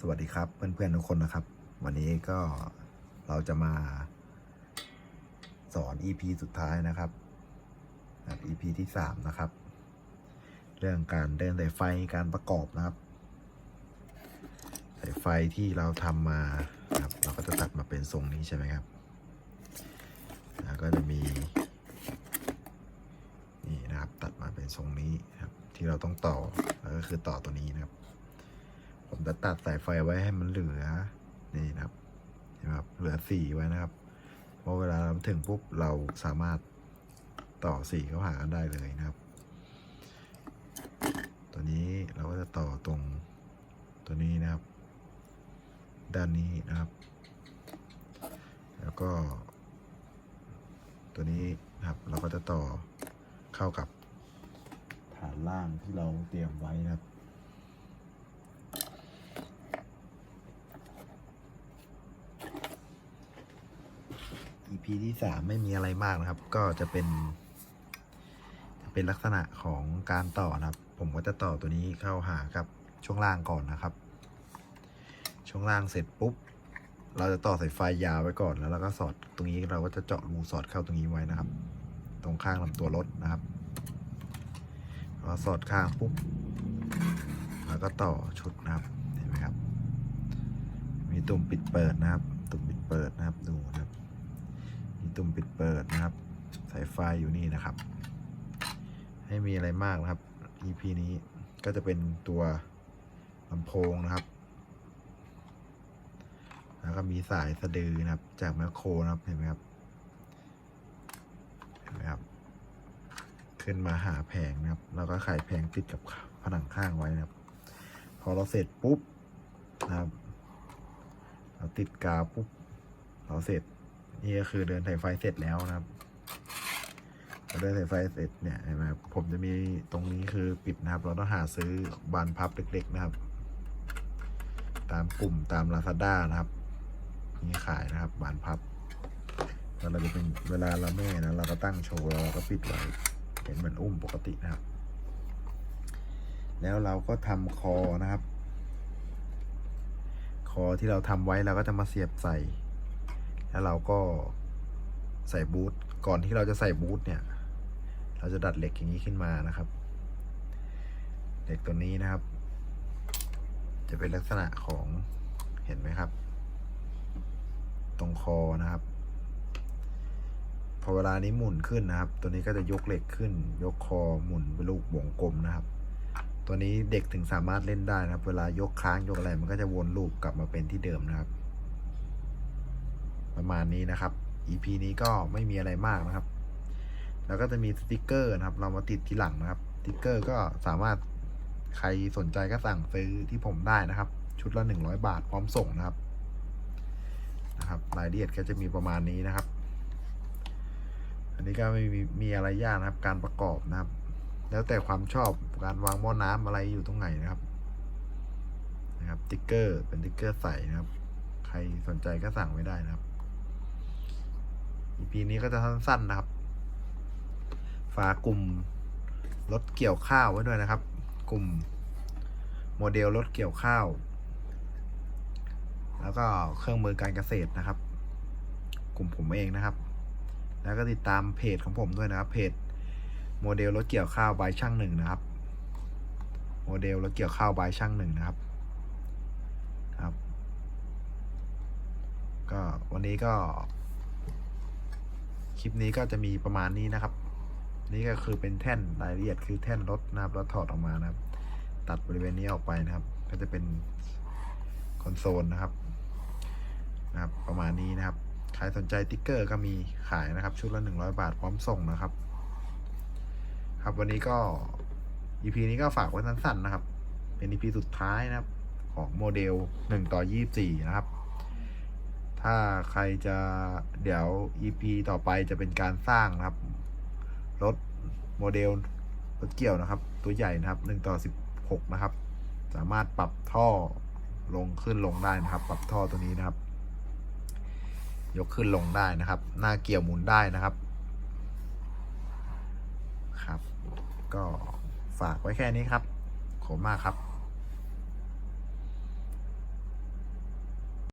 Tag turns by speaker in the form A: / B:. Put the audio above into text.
A: สวัสดีครับเพื่อนๆทุกคนนะครับ วันนี้ก็เราจะมาสอน EP สุดท้ายนะครับ EP ที่สามนะครับ เรื่องการเดินสายไฟการประกอบนะครับสายไฟที่เราทำมาครับ เราก็จะตัดมาเป็นทรงนี้ใช่ไหมครับแล้วก็จะมีนี่นะครับตัดมาเป็นทรงนี้ครับ ที่เราต้องต่อแล้วก็คือต่อตัวนี้นะครับ ผมจะตัดสายไฟไว้ให้มันเหลือ นี่นะครับเห็นไหมครับ เหลือสีไว้นะครับ เพราะเวลาเราถึงปุ๊บเราสามารถต่อสีเข้าหากันได้เลยนะครับ ตัวนี้เราก็จะต่อตรงตัวนี้นะครับ ด้านนี้นะครับ แล้วก็ ตัวนี้นะครับเราก็จะต่อเข้ากับฐานล่างที่เราเตรียมไว้นะครับ EP ที่สามไม่มีอะไรมากนะครับ ก็จะเป็น เป็นลักษณะของการต่อนะครับ ผมก็จะต่อตัวนี้เข้าหากับช่วงล่างก่อนนะครับ ช่วงล่างเสร็จปุ๊บ เราจะต่อสายไฟยาวไว้ก่อนแล้วเราก็สอดตรงนี้เราก็จะเจาะรูสอดเข้าตรงนี้ไว้นะครับ ตรงข้างลำตัวรถนะครับเราสอดข้างปุ๊บแล้วก็ต่อชุดนะครับเห็นไหมครับ มีตุ่มปิดเปิดนะครับ ตุ่มปิดเปิดนะครับดูนะครับ มีตุ่มปิดเปิดนะครับ สายไฟอยู่นี่นะครับ ให้มีอะไรมากนะครับ EP นี้ก็จะเป็นตัวลำโพงนะครับ แล้วก็มีสายสะดือนะครับ จากแมคโครนะครับเห็นไหมครับเห็นไหมครับ ขึ้นมาหาแผงนะครับ แล้วก็ไขแผงติดกับผนังข้างไว้นะครับ พอเราเสร็จปุ๊บนะครับ เราติดกาวปุ๊บเราเสร็จ นี่ก็คือเดินสายไฟเสร็จแล้วนะครับเดินสายไฟเสร็จเนี่ยเห็นไหมครับผมจะมีตรงนี้คือปิดนะครับ เราต้องหาซื้อบานพับเล็ก ๆนะครับ ตามกลุ่มตามลาซาด้านะครับมีขายนะครับ บานพับแล้วเราจะเป็นเวลาเราเมื่อยนะเราก็ตั้งโชว์เราก็ปิดไว้เห็นเหมือนอุ้มปกตินะครับ แล้วเราก็ทำคอนะครับ คอที่เราทำไว้เราก็จะมาเสียบใส่ แล้วเราก็ใส่บูทก่อนที่เราจะใส่บูทเนี่ย เราจะดัดเหล็กอย่างนี้ขึ้นมานะครับ เหล็กตัวนี้นะครับ จะเป็นลักษณะของเห็นไหมครับ ตรงคอนะครับ พอเวลานี้หมุนขึ้นนะครับ ตัวนี้ก็จะยกเหล็กขึ้น ยกคอหมุนเป็นลูกวงกลมนะครับ ตัวนี้เด็กถึงสามารถเล่นได้นะครับ เวลายกค้างยกอะไรมันก็จะวนลูปกลับมาเป็นที่เดิมนะครับ ประมาณนี้นะครับ EP นี้ก็ไม่มีอะไรมากนะครับ แล้วก็จะมีสติกเกอร์นะครับ เรามาติดที่หลังนะครับสติกเกอร์ก็สามารถใครสนใจก็สั่งซื้อที่ผมได้นะครับ ชุดละ 100 บาทพร้อมส่งนะครับนะครับรายละเอียดก็จะมีประมาณนี้นะครับ อันนี้ก็ไม่มีมีอะไรยากนะครับ การประกอบนะครับ แล้วแต่ความชอบการวางหม้อน้ำอะไรอยู่ตรงไหนนะครับ นะครับติ๊กเกอร์เป็นติ๊กเกอร์ใสนะครับ ใครสนใจก็สั่งไว้ได้นะครับ EP นี้ก็จะสั้นๆนะครับ ฝากลุ่มรถเกี่ยวข้าวไว้ด้วยนะครับ กลุ่มโมเดลรถเกี่ยวข้าว แล้วก็เครื่องมือการเกษตรนะครับ กลุ่มผมเองนะครับ แล้วก็ติดตามเพจของผมด้วยนะครับ เพจโมเดลรถเกี่ยวข้าวใบช่างหนึ่งนะครับ โมเดลรถเกี่ยวข้าวใบช่างหนึ่งนะครับครับ ก็วันนี้ก็ ลิปนี้ก็จะมีประมาณนี้นะครับ นี่ก็คือเป็นแท่นรายละเอียดคือแท่นรถนะครับแล้วถอดออกมานะครับ ตัดบริเวณนี้ออกไปนะครับ ก็จะเป็นคอนโซลนะครับนะครับ ประมาณนี้นะครับใครสนใจติ๊กเกอร์ก็มีขายนะครับ ชุดละ 100 บาทพร้อมส่งนะครับ ครับวันนี้ก็ EP นี้ก็ฝากไว้สั้นๆนะครับ เป็น EP สุดท้ายนะครับ ของโมเดล 1 ต่อ 24 นะครับ ถ้าใครจะเดี๋ยว EP ต่อไปจะเป็นการสร้างนะครับ รถโมเดลรถเกี่ยวนะครับ ตัวใหญ่นะครับ1ต่อ16 นะครับ สามารถปรับท่อลงขึ้นลงได้นะครับ ปรับท่อตัวนี้นะครับ ยกขึ้นลงได้นะครับ หน้าเกี่ยวหมุนได้นะครับครับ ก็ฝากไว้แค่นี้ครับขอบคุณมากครับ